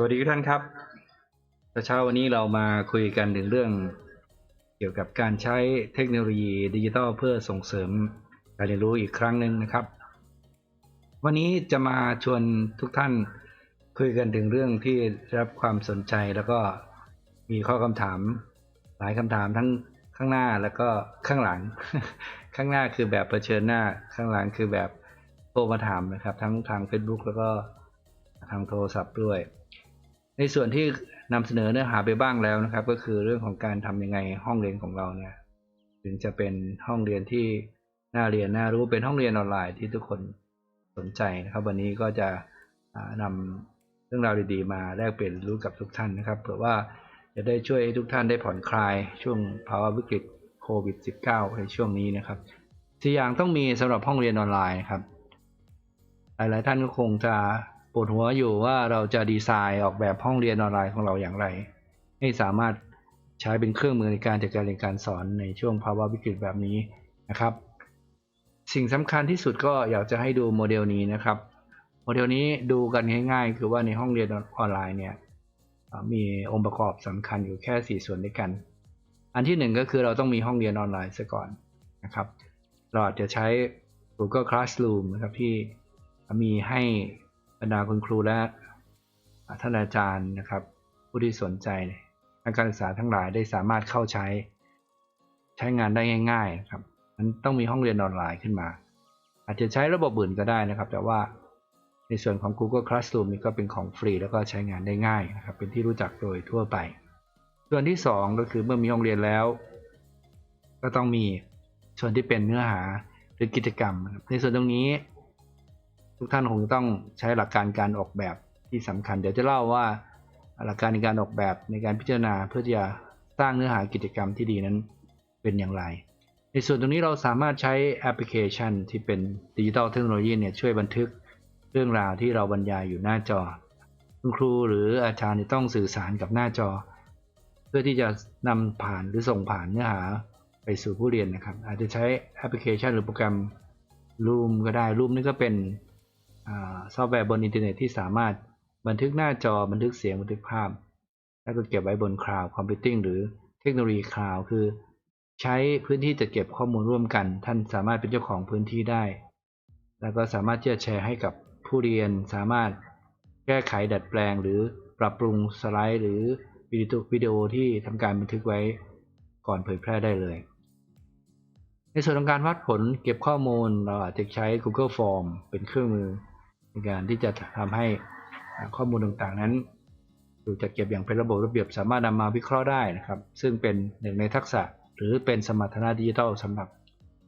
สวัสดีทุกท่านครับเช้าวันนี้เรามาคุยกันถึงเรื่องเกี่ยวกับการใช้เทคโนโลยีดิจิทัลเพื่อส่งเสริมการเรียนรู้อีกครั้งหนึ่งนะครับ วันนี้จะมาชวนทุกท่านคุยกันถึงเรื่องที่รับความสนใจแล้วก็มีข้อคำถาม หลายคำถามทั้งข้างหน้าแล้วก็ข้างหลัง ข้างหน้าคือแบบเผชิญหน้าข้างหลังคือแบบโทรมาถามนะครับ ทั้งทาง Facebook แล้วก็ทางโทรศัพท์ด้วย ในส่วนที่นำเสนอเนื้อหาไปบ้างแล้วนะครับ ก็คือเรื่องของการทำยังไงห้องเรียนของเราเนี่ยถึงจะเป็นห้องเรียนที่น่าเรียนน่ารู้เป็นห้องเรียนออนไลน์ที่ทุกคนสนใจนะครับ วันนี้ก็จะอ่านำเรื่องราวดีๆ มาแลกเปลี่ยนรู้กับทุกท่านนะครับเผื่อว่าจะได้ช่วยให้ทุกท่านได้ผ่อนคลายช่วงภาวะวิกฤตโควิด -19 ในช่วงนี้นะครับสี่อย่างต้องมีสำหรับห้องเรียนออนไลน์ครับหลายๆท่านก็คงจะ วดหัวอยู่ว่าเราจะดีไซน์ออกแบบห้องเรียนออนไลน์ของเราอย่างไร ให้สามารถใช้เป็นเครื่องมือในการจัดการเรียนการสอนในช่วงภาวะวิกฤตแบบนี้นะครับ สิ่งสำคัญที่สุดก็อยากจะให้ดูโมเดลนี้นะครับ โมเดลนี้ดูกันง่ายๆ คือว่าในห้องเรียนออนไลน์เนี่ยมีองค์ประกอบสำคัญอยู่แค่ 4 ส่วนด้วยกัน อันที่หนึ่งก็คือเราต้องมีห้องเรียนออนไลน์ซะก่อนนะครับเราอาจจะใช้ Google Classroom นะครับที่มีให้ บรรดาคุณครูและท่านอาจารย์นะครับ ผู้ที่สนใจทางการศึกษาทั้งหลายได้สามารถเข้าใช้ ใช้งานได้ง่ายๆนะครับมันต้องมีห้องเรียนออนไลน์ขึ้นมา อาจจะใช้ระบบอื่นก็ได้นะครับ แต่ว่าในส่วนของ Google Classroom นี่ก็เป็นของฟรี แล้วก็ใช้งานได้ง่ายนะครับ เป็นที่รู้จักโดยทั่วไป ส่วนที่ 2 ก็คือเมื่อมีห้องเรียนแล้ว ก็ต้องมีส่วนที่เป็นเนื้อหาหรือกิจกรรม ในส่วนตรงนี้ ทุกท่านคงต้องใช้หลักการการออกแบบที่สำคัญ เดี๋ยวจะเล่าว่าหลักการในการออกแบบในการพิจารณาเพื่อที่จะสร้างเนื้อหากิจกรรมที่ดีนั้นเป็นอย่างไร ในส่วนตรงนี้เราสามารถใช้แอปพลิเคชันที่เป็นดิจิทัลเทคโนโลยีเนี่ยช่วยบันทึกเรื่องราวที่เราบรรยายอยู่หน้าจอ คุณครูหรืออาจารย์ต้องสื่อสารกับหน้าจอ เพื่อที่จะนำผ่านหรือส่งผ่านเนื้อหาไปสู่ผู้เรียนนะครับ อาจจะใช้แอปพลิเคชันหรือโปรแกรม Loom ก็ได้ Loom นี่ก็เป็น ซอฟต์แวร์บนอินเทอร์เน็ตที่สามารถบันทึกหน้าจอบันทึกเสียงบันทึกภาพ แล้วก็เก็บไว้บนคลาวด์คอมพิวติ้งหรือเทคโนโลยีคลาวด์คือ ใช้พื้นที่จะเก็บข้อมูลร่วมกัน ท่านสามารถเป็นเจ้าของพื้นที่ได้ แล้วก็สามารถที่จะแชร์ให้กับผู้เรียนสามารถแก้ไขดัดแปลงหรือปรับปรุงสไลด์ หรือวิดีโอวิดีโอที่ทำการบันทึกไว้ก่อนเผยแพร่ได้เลย ในส่วนของการวัดผลเก็บข้อมูลเราอาจจะใช้ Google Form เป็นเครื่องมือ ในการที่จะทำให้ข้อมูลต่างๆนั้นถูกจัดเก็บอย่างเป็นระบบระเบียบสามารถนำมาวิเคราะห์ได้นะครับ ซึ่งเป็นหนึ่งในทักษะหรือเป็นสมรรถนะดิจิทัลสำหรับ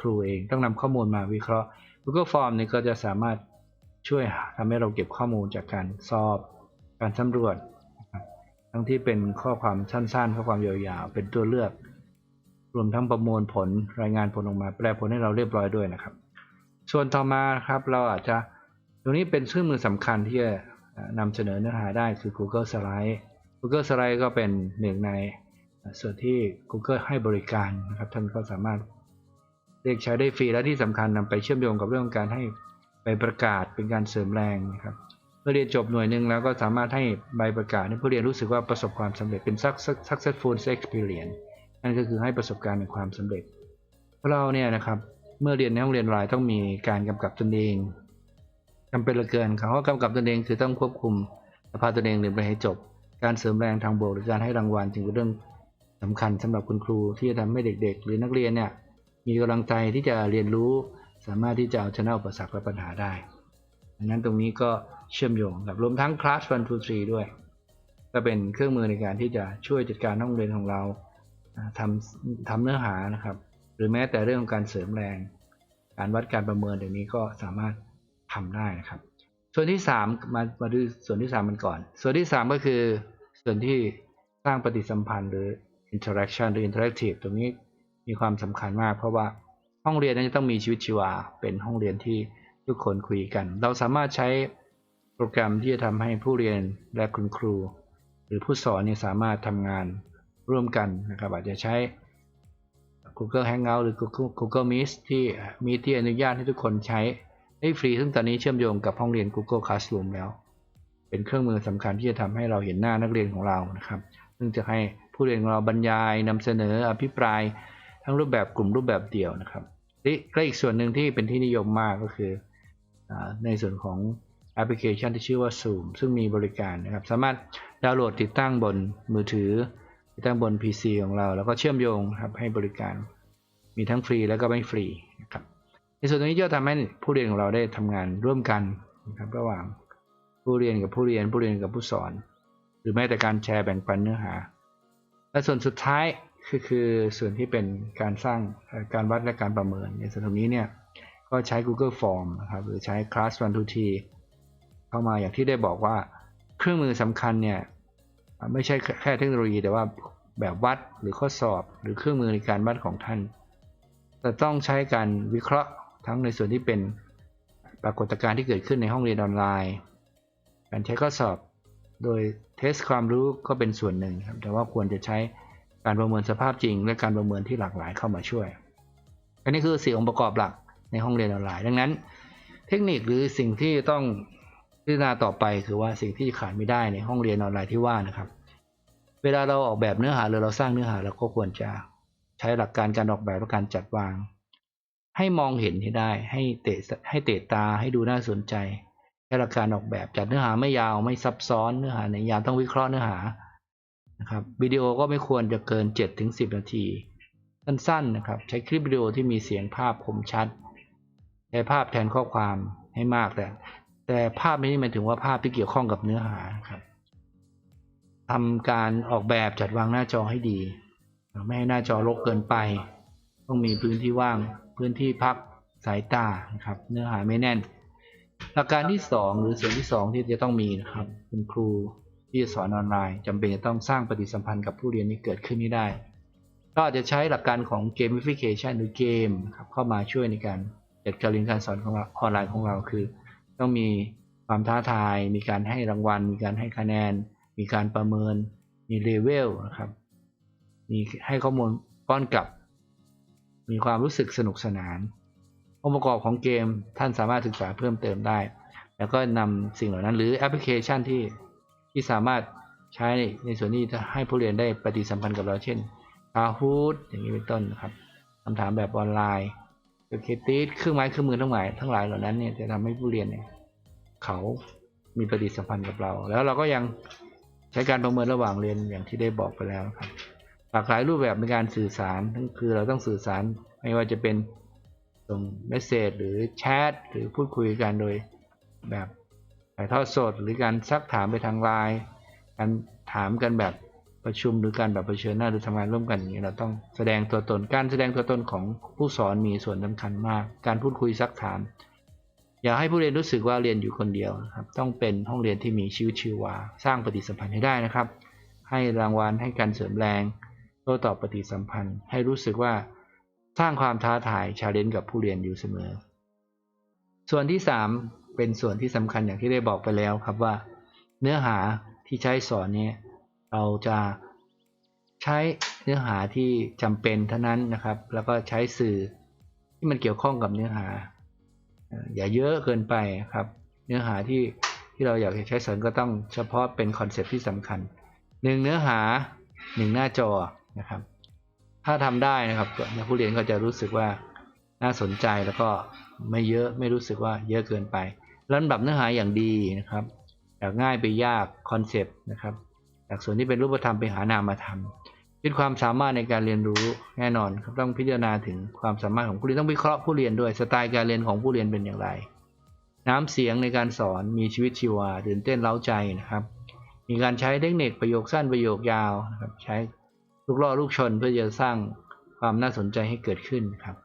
ครูเองต้องนำข้อมูลมาวิเคราะห์ Google Form นี่ก็จะสามารถช่วยทำให้เราเก็บข้อมูลจากการสอบ การสำรวจ ทั้งที่เป็นข้อความสั้นๆ ข้อความยาวๆ เป็นตัวเลือก รวมทั้งประมวลผลรายงานผลออกมา แปลผลให้เราเรียบร้อยด้วยนะครับ ส่วนต่อมาครับเราอาจจะ ตรงนี้เป็นเครื่องมือสำคัญที่จะนำเสนอเนื้อหาได้คือ Google Slide Google Slide ก็เป็นหนึ่งในส่วนที่ Google ให้บริการนะครับท่านก็สามารถเรียกใช้ได้ฟรีและที่สำคัญนำไปเชื่อมโยงกับเรื่องของการให้ใบประกาศเป็นการเสริมแรงนะครับเมื่อเรียนจบหน่วยหนึ่งแล้วก็สามารถให้ใบประกาศให้ผู้เรียนรู้สึกว่าประสบความสำเร็จเป็น successful experience นั่นก็คือให้ประสบการณ์ในความสำเร็จเพราเราเนี่ยนะครับเมื่อเรียนในห้องเรียนออนไลน์ต้องมีการกำกับตนเอง จำเป็นเหลือเกินคำว่ากำกับตนเองคือต้องควบคุมพาตนเองเรียนไปให้จบ การเสริมแรงทางบวกหรือการให้รางวัลจึงเป็นเรื่องสำคัญสำหรับคุณครูที่จะทำให้เด็ก ๆ หรือนักเรียนเนี่ยมีกำลังใจที่จะเรียนรู้ สามารถที่จะเอาชนะอุปสรรคและปัญหาได้ดังนั้นตรงนี้ก็เชื่อมโยงกับรวมทั้ง Class 1 2 3 ด้วย ก็เป็นเครื่องมือในการที่จะช่วยจัดการห้องเรียนของเราทำทำเนื้อหานะครับ หรือแม้แต่เรื่องของการเสริมแรง การวัดการประเมินอย่างนี้ก็สามารถ ทำได้นะครับ ส่วนที่3มามาดูส่วนที่3มันก่อน ส่วนที่3ก็คือส่วนที่สร้างปฏิสัมพันธ์หรือ interaction หรือ interactive ตรงนี้มีความสำคัญมาก เพราะว่าห้องเรียนนั้นจะต้องมีชีวิตชีวา เป็นห้องเรียนที่ทุกคนคุยกัน เราสามารถใช้โปรแกรมที่จะทำให้ผู้เรียนและคุณครู หรือผู้สอนเนี่ยสามารถทำงานร่วมกันนะครับ อาจจะใช้ Google Hangout หรือ Google, Google Meet ที่มีที่อนุญาตให้ทุกคนใช้ ได้ฟรีซึ่งตอนนี้เชื่อมโยงกับห้องเรียน Google Classroom แล้ว เป็นเครื่องมือสำคัญที่จะทำให้เราเห็นหน้านักเรียนของเรานะครับ ซึ่งจะให้ผู้เรียนของเราบรรยายนำเสนออภิปราย ทั้งรูปแบบกลุ่มรูปแบบเดี่ยวนะครับและและอีกส่วนหนึ่งที่เป็นที่นิยมมากก็คือในส่วนของแอปพลิเคชันที่ชื่อว่า Zoom ซึ่งมีบริการนะครับ สามารถดาวน์โหลดติดตั้งบนมือถือ ติดตั้งบน PC ของเรา แล้วก็เชื่อมโยงครับให้บริการ มีทั้งฟรีแล้วก็ไม่ฟรีนะครับ ส่วนตรงนี้จะทำให้ผู้เรียนของเราได้ทำงานร่วมกันนะครับระหว่างผู้เรียนกับผู้เรียนผู้เรียนกับผู้สอน หรือแม้แต่การแชร์แบ่งปันเนื้อหา และส่วนสุดท้ายคือคือส่วนที่เป็นการสร้างการวัดและการประเมินในส่วนตรงนี้เนี่ยก็ใช้ Google Form นะครับหรือใช้ Class One to T เข้ามาอย่างที่ได้บอกว่าเครื่องมือสำคัญเนี่ยไม่ใช่แค่เทคโนโลยีแต่ว่าแบบวัดหรือข้อสอบ หรือเครื่องมือในการวัดของท่านจะต้องใช้การวิเคราะห์ ทั้งในส่วนที่เป็นปรากฏการณ์ที่เกิดขึ้นในห้องเรียนออนไลน์ การใช้ข้อสอบโดยเทสความรู้ก็เป็นส่วนหนึ่งครับแต่ว่าควรจะใช้การประเมินสภาพจริง และการประเมินที่หลากหลายเข้ามาช่วย อันนี้คือสี่องค์ประกอบหลักในห้องเรียนออนไลน์ ดังนั้น เทคนิคหรือสิ่งที่ต้องพิจารณาต่อไปคือว่าสิ่งที่ขาดไม่ได้ในห้องเรียนออนไลน์ที่ว่านะครับ เวลาเราออกแบบเนื้อหาหรือเราสร้างเนื้อหาเราก็ควรจะใช้หลักการการออกแบบและการจัดวาง ให้มองเห็นให้ได้ ให้เตะให้เตะตาให้ดูน่าสนใจใช้หลักการออกแบบจัดเนื้อหาไม่ยาวไม่ซับซ้อนเนื้อหาในยาวต้องวิเคราะห์เนื้อหานะครับวิดีโอก็ไม่ควรจะเกิน 7-10 นาที สั้นๆนะครับ ใช้คลิปวิดีโอที่มีเสียงภาพคมชัดใช้ภาพแทนข้อความให้มากแต่แต่ภาพไม่ได้หมายถึงว่าภาพที่เกี่ยวข้องกับเนื้อหาครับทำการออกแบบจัดวางหน้าจอให้ดี ไม่ให้หน้าจอรกเกินไป ต้องมีพื้นที่ว่างพื้นที่พักสายตานะครับ เนื้อหาไม่แน่นหลักการที่ 2 หรือส่วนที่ 2 ที่จะต้องมีนะครับคุณครูที่จะสอนออนไลน์จำเป็นจะต้องสร้างปฏิสัมพันธ์กับผู้เรียนนี้เกิดขึ้นให้ได้ก็อาจจะใช้หลักการของ gamification หรือเกมครับเข้ามาช่วยในการจัดการเรียนการสอนของเราออนไลน์ของเราคือ ต้องมีความท้าทาย มีการให้รางวัล มีการให้คะแนน มีการประเมิน มีเลเวลนะครับ มีให้ข้อมูลป้อนกลับ มีความรู้สึกสนุกสนาน องค์ประกอบของเกมท่านสามารถศึกษาเพิ่มเติมได้ แล้วก็นำสิ่งเหล่านั้นหรือแอปพลิเคชันที่ที่สามารถใช้ในส่วนนี้จะให้ผู้เรียนได้ปฏิสัมพันธ์กับเราเช่น Kahoot อย่างนี้เป็นต้นนะครับคำถามแบบออนไลน์คือเคติสเครื่องไม้เครื่องมือทั้งหลายทั้งหลายเหล่านั้นเนี่ยจะทำให้ผู้เรียนเนี่ยเขามีปฏิสัมพันธ์กับเรา แล้วเราก็ยังใช้การประเมินระหว่างเรียนอย่างที่ได้บอกไปแล้วครับ หลากหลายรูปแบบในการสื่อสารทั้งคือเราต้องสื่อสารไม่ว่าจะเป็นส่งเมสเซจหรือแชทหรือพูดคุยกันโดยแบบถ่ายทอดสด หรือการซักถามไปทางไลน์การถามกันแบบประชุมหรือการแบบเผชิญหน้าหรือทำงานร่วมกันอย่างนี้เราต้องแสดงตัวตนการแสดงตัวตนของผู้สอนมีส่วนสำคัญมาก การพูดคุยซักถาม อย่าให้ผู้เรียนรู้สึกว่าเรียนอยู่คนเดียวนะครับต้องเป็นห้องเรียนที่มีชีวิตชีวา สร้างปฏิสัมพันธ์ให้ได้นะครับ ให้รางวัลให้การเสริมแรง โต้ตอบปฏิสัมพันธ์ ให้รู้สึกว่าสร้างความท้าทายชาเลนจ์กับผู้เรียนอยู่เสมอ ส่วนที่ 3 เป็นส่วนที่สำคัญอย่างที่ได้บอกไปแล้วครับว่า เนื้อหาที่ใช้สอนเนี่ยเราจะใช้เนื้อหาที่จำเป็นเท่านั้นนะครับ แล้วก็ใช้สื่อที่มันเกี่ยวข้องกับเนื้อหา อย่าเยอะเกินไปครับ เนื้อหาที่ที่เราอยากจะใช้สอนก็ต้องเฉพาะเป็นคอนเซปต์ที่สำคัญหนึ่งเนื้อหาหนึ่งหน้าจอ นะครับ ถ้าทำได้นะครับนักผู้เรียนก็จะรู้สึกว่าน่าสนใจแล้วก็ไม่เยอะไม่รู้สึกว่าเยอะเกินไปลำดับเนื้อหาอย่างดีนะครับจากง่ายไปยากคอนเซปต์นะครับจากส่วนที่เป็นรูปธรรมไปหานามธรรมคิดความสามารถในการเรียนรู้แน่นอนครับต้องพิจารณาถึงความสามารถของผู้เรียนต้องวิเคราะห์ผู้เรียนด้วยสไตล์การเรียนของผู้เรียนเป็นอย่างไร น้ำเสียงในการสอนมีชีวิตชีวาตื่นเต้นเร้าใจนะครับ มีการใช้เทคนิคประโยคสั้นประโยคยาวนะครับใช้ ลูกล่อลูกชนเพื่อจะสร้างความน่าสนใจให้เกิดขึ้นครับ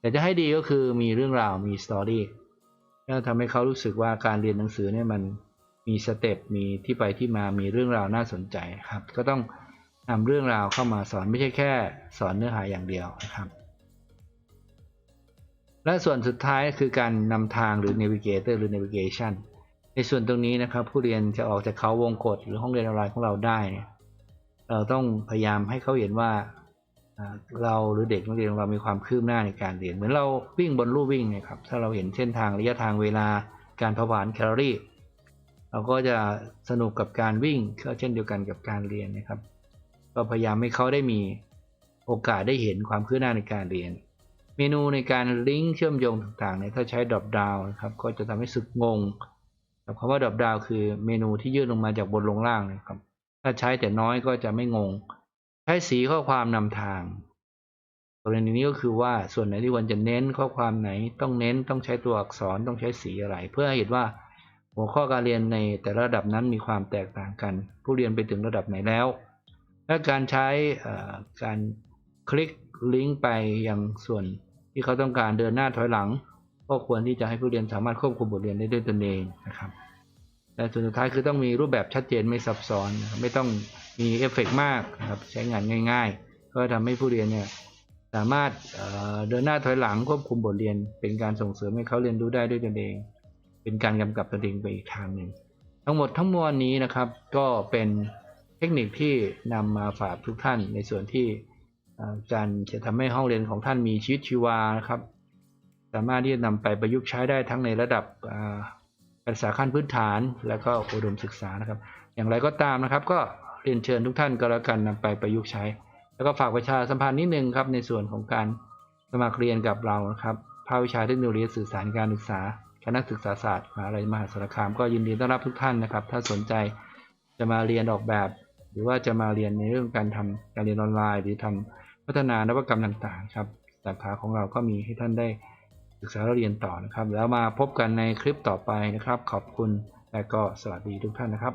แต่จะให้ดีก็คือมีเรื่องราวมีสตอรี่แล้วทำให้เขารู้สึกว่าการเรียนหนังสือเนี่ยมันมีสเต็ปมีที่ไปที่มามีเรื่องราวน่าสนใจครับ ก็ต้องนำเรื่องราวเข้ามาสอนไม่ใช่แค่สอนเนื้อหาอย่างเดียวนะครับ และส่วนสุดท้ายคือการนำทางหรือ navigator หรือ navigation ในส่วนตรงนี้นะครับ ผู้เรียนจะออกจากเขาวงกฏหรือห้องเรียนออนไลน์ของเราได้เนี่ย เราต้องพยายามให้เขาเห็นว่าเราหรือเด็กนักเรียนของเรามีความคืบหน้าในการเรียน เหมือนเราวิ่งบนลู่วิ่งเนะครับ ถ้าเราเห็นเส้นทางระยะทางเวลาการเผาผลาญแคลอรี่ เราก็จะสนุกกับการวิ่งเช่นเดียวกันกับการเรียนนะครับ ก็พยายามให้เขาได้มีโอกาสได้เห็นความคืบหน้าในการเรียน เมนูในการลิงก์เชื่อมโยงต่างๆเนี่ยถ้าใช้ drop down นะครับก็จะทำให้สึกงงคำว่า drop down คือเมนูที่ยื่นลงมาจากบนลงล่างนะครับ ถ้าใช้แต่น้อยก็จะไม่งง ใช้สีข้อความนำทางกรณีนี้ก็คือว่าส่วนไหนที่ควรจะเน้นข้อความไหน ต้องเน้นต้องใช้ตัวอักษรต้องใช้สีอะไร เพื่อให้เห็นว่าหัวข้อการเรียนในแต่ระดับนั้นมีความแตกต่างกัน ผู้เรียนไปถึงระดับไหนแล้ว และการใช้การคลิกลิงก์ไปยังส่วนที่เขาต้องการเดินหน้าถอยหลัง ก็ควรที่จะให้ผู้เรียนสามารถควบคุมบทเรียนได้ด้วยตนเองนะครับ และส่วนสุดท้ายคือต้องมีรูปแบบชัดเจนไม่ซับซ้อน ไม่ต้องมีเอฟเฟกต์มากครับใช้งานง่าย ๆ ก็ทำให้ผู้เรียนเนี่ยสามารถเดินหน้าถอยหลังควบคุมบทเรียน เป็นการส่งเสริมให้เขาเรียนรู้ได้ด้วยตนเอง เป็นการกำกับตนเองไปอีกทางหนึ่งทั้งหมดทั้งมวลนี้นะครับ ก็เป็นเทคนิคที่นำมาฝากทุกท่านในส่วนที่อ่อการจะทำให้ห้องเรียนของท่านมีชีวิตชีวานะครับ สามารถที่จะนำไปประยุกต์ใช้ได้ทั้งในระดับ การศึกษาขั้นพื้นฐานแล้วก็อุดมศึกษานะครับ อย่างไรก็ตามนะครับ ก็เรียนเชิญทุกท่านก็แล้วกันนำไปประยุกต์ใช้ แล้วก็ฝากประชาสัมพันธ์นิดนึงครับในส่วนของการสมัครเรียนกับเรานะครับภาควิชาเทคโนโลยีสื่อสารการศึกษาคณะศึกษาศาสตร์มหาวิทยาลัยมหาสารคามก็ยินดีต้อนรับทุกท่านนะครับ ถ้าสนใจจะมาเรียนออกแบบ หรือว่าจะมาเรียนในเรื่องการทำการเรียนออนไลน์ หรือทำพัฒนานวัตกรรมต่างๆ ครับสาขาของเราก็มีให้ท่านได้ ศึกษาเรียนต่อนะครับ แล้วมาพบกันในคลิปต่อไปนะครับ ขอบคุณและก็สวัสดีทุกท่านนะครับ